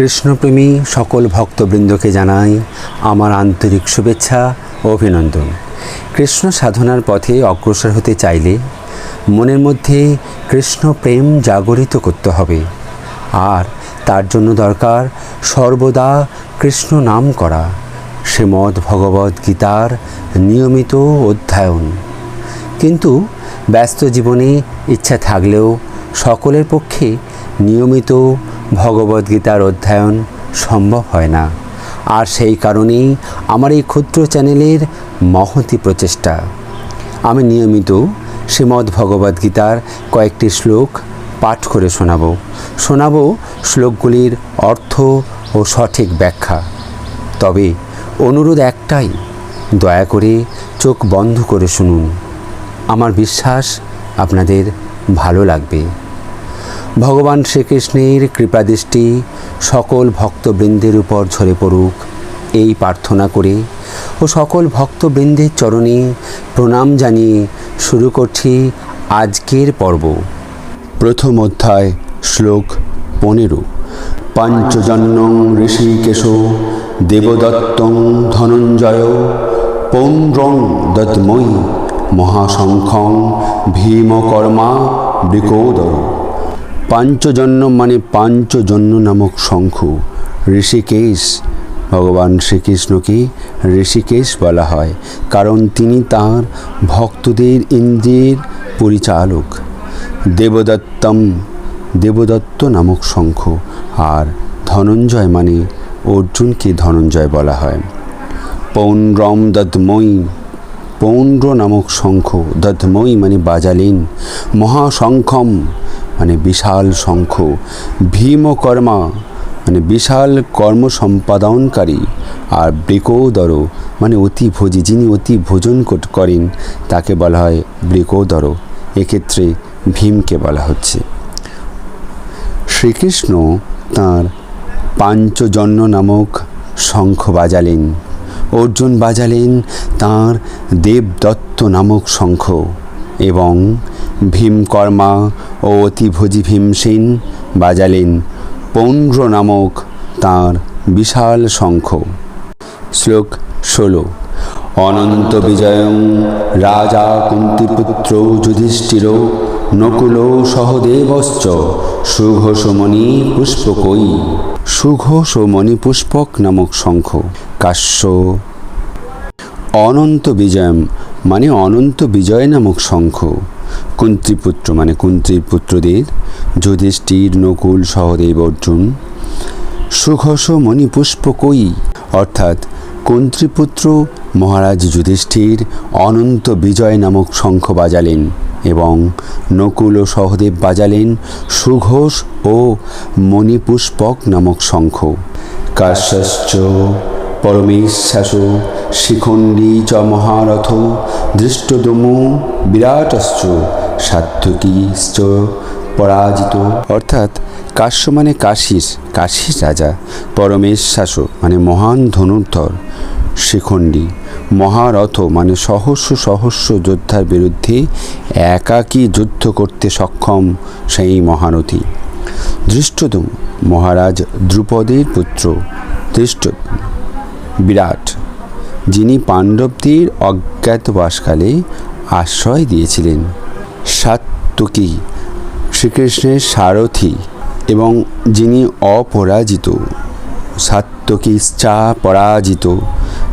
কৃষ্ণপ্রেমী সকল ভক্তবৃন্দকে জানাই আমার আন্তরিক শুভেচ্ছা ও অভিনন্দন। কৃষ্ণ সাধনার পথে অগ্রসর হতে চাইলে মনের মধ্যে কৃষ্ণ প্রেম জাগরিত করতে হবে। আর তার জন্য দরকার সর্বদা কৃষ্ণ নাম করা। শ্রীমদ্ ভগবদ্ গীতার নিয়মিত অধ্যয়ন। কিন্তু ব্যস্ত জীবনে ইচ্ছা থাকলেও সকলের পক্ষে নিয়মিত ভগবদ্গীতার অধ্যয়ন সম্ভব হয় না। আর সেই কারণেই আমার এই ক্ষুদ্র চ্যানেলের মহতি প্রচেষ্টা। আমি নিয়মিত শ্রীমদ্ ভগবদ্গীতার কয়েকটি শ্লোক পাঠ করে শোনাব। শোনাবো শ্লোকগুলির অর্থ ও সঠিক ব্যাখ্যা। তবে অনুরোধ একটাই, দয়া করে চোখ বন্ধ করে শুনুন। আমার বিশ্বাস আপনাদের ভালো লাগবে। ভগবান শ্রীকৃষ্ণের কৃপাদৃষ্টি সকল ভক্তবৃন্দের উপর ঝরে পড়ুক। এই প্রার্থনা করে ও সকল ভক্তবৃন্দের চরণে প্রণাম জানিয়ে শুরু করছি আজকের পর্ব। প্রথম অধ্যায়, শ্লোক পনেরো। পাঞ্চজন্যং ঋষিকেশ, দেবদত্তং ধনঞ্জয় পৌণ্ড্রং দত্ময়ী মহাশঙ্খং ভীমকর্মা বৃকোদর। পাঞ্চজন্য মানে পাঞ্চজন্য নামক শঙ্খ। ঋষিকেশ, ভগবান শ্রীকৃষ্ণকে ঋষিকেশ বলা হয়, কারণ তিনি তার ভক্তদের ইন্দ্রিয়ের পরিচালক। দেবদত্তম, দেবদত্ত নামক শঙ্খ, আর ধনঞ্জয় মানে অর্জুনকে ধনঞ্জয় বলা হয়। পৌণ্ড্রম দদ্ময়ী পৌণ্ড্র নামক শঙ্খ দদ্ময়ী মানে বাজালেন। মহাশঙ্খম মানে বিশাল শঙ্খ ভীমকর্মা মানে বিশাল কর্ম সম্পাদনকারী আর বৃকোদর মানে অতি ভোজি, যিনি অতি ভোজন করেন, তাকে বলা হয় বৃকোদর এক্ষেত্রে ভীমকে বলা হচ্ছে। শ্রীকৃষ্ণ তাঁর পাঞ্চজন্য নামক শঙ্খ বাজালেন। অর্জুন বাজালেন তাঁর দেবদত্ত নামক শঙ্খ এবং ভীমকর্মা ও অতিভোজী ভীমসেন বাজালেন পৌণ্ড্র নামক তাঁর বিশাল শঙ্খ। শ্লোক ষোলো। অনন্ত বিজয়ং রাজা কুন্তিপুত্র যুধিষ্ঠির নকুল সহদেবশ্চ সুঘোষমণি পুষ্পকই সুঘোষমণি পুষ্পক নামক শঙ্খ। কাশ্য অনন্ত বিজয়ম মানে অনন্ত বিজয় নামক শঙ্খ। কুন্ত্রীপুত্র মানে কুন্ত্রীর পুত্রদের যুধিষ্ঠির, নকুল সহদেব অর্জুন, সুঘোষ মণিপুষ্পকই অর্থাৎ কুন্ত্রীপুত্র মহারাজ যুধিষ্ঠির অনন্ত বিজয় নামক শঙ্খ বাজালেন এবং নকুল ও সহদেব বাজালেন সুঘোষ ও মণিপুষ্পক নামক শঙ্খ। কাশ্যশ্চ পরমেশ্বাস শিখণ্ডী চ মহারথ দৃষ্টদমু বিরাটশ্চ সাত্ত্বিকীশ্চ পরাজিত। অর্থাৎ কাশ্য মানে কাশীর কাশীর রাজা পরমেশ্বাস মানে মহান ধনুর্ধর, শিখণ্ডী, মহারথ মানে সহস্র সহস্র যোদ্ধার বিরুদ্ধে একাকী যুদ্ধ করতে সক্ষম সেই মহারথী। দৃষ্টদম মহারাজ দ্রুপদের পুত্র ধৃষ্ট বিরাট, যিনি পাণ্ডবদের অজ্ঞাতবাসকালে আশ্রয় দিয়েছিলেন। সাত্তকী শ্রীকৃষ্ণের সারথী এবং যিনি অপরাজিত সাত্তকী চা পরাজিত,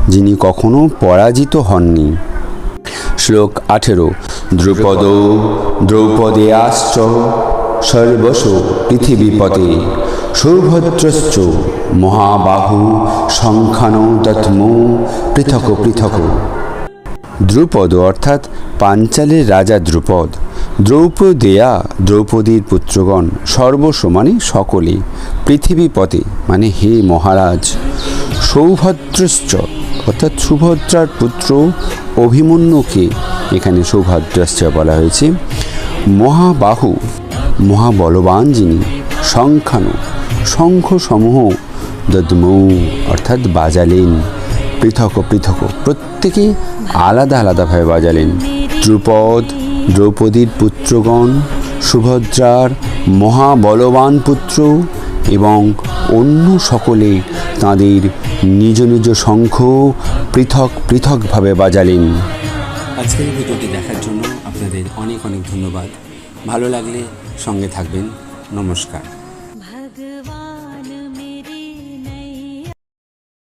যিনি কখনো পরাজিত হননি। শ্লোক আঠেরো, দ্রুপদ, দ্রৌপদেয়াশ্চ সর্বশ পৃথিবীপতে সৌভদ্রশ্চ মহাবাহু সংখ্যান দত্ম পৃথক পৃথক। দ্রুপদ, অর্থাৎ পাঞ্চালের রাজা দ্রুপদ। দ্রৌপদেয়া দ্রৌপদীর পুত্রগণ সর্বস্ব মানে সকলে পৃথিবীপথে মানে হে মহারাজ। সৌভদ্রশ্চ, অর্থাৎ সুভদ্রার পুত্র অভিমন্যুকে এখানে সৌভদ্রাশ্চ বলা হয়েছে। মহাবাহু, মহাবলবান যিনি সংখ্যানু শঙ্খ সমূহ দদ্মৌ অর্থাৎ বাজালেন। পৃথক পৃথক প্রত্যেকে আলাদা আলাদাভাবে বাজালেন। দ্রুপদ, দ্রৌপদীর পুত্রগণ, সুভদ্রার মহাবলবান পুত্র এবং অন্য সকলে তাদের নিজ নিজ শঙ্খ পৃথক পৃথকভাবে বাজালেন। আজকের ভিডিওটি দেখার জন্য আপনাদের অনেক অনেক ধন্যবাদ। ভালো লাগলে সঙ্গে থাকবেন। নমস্কার।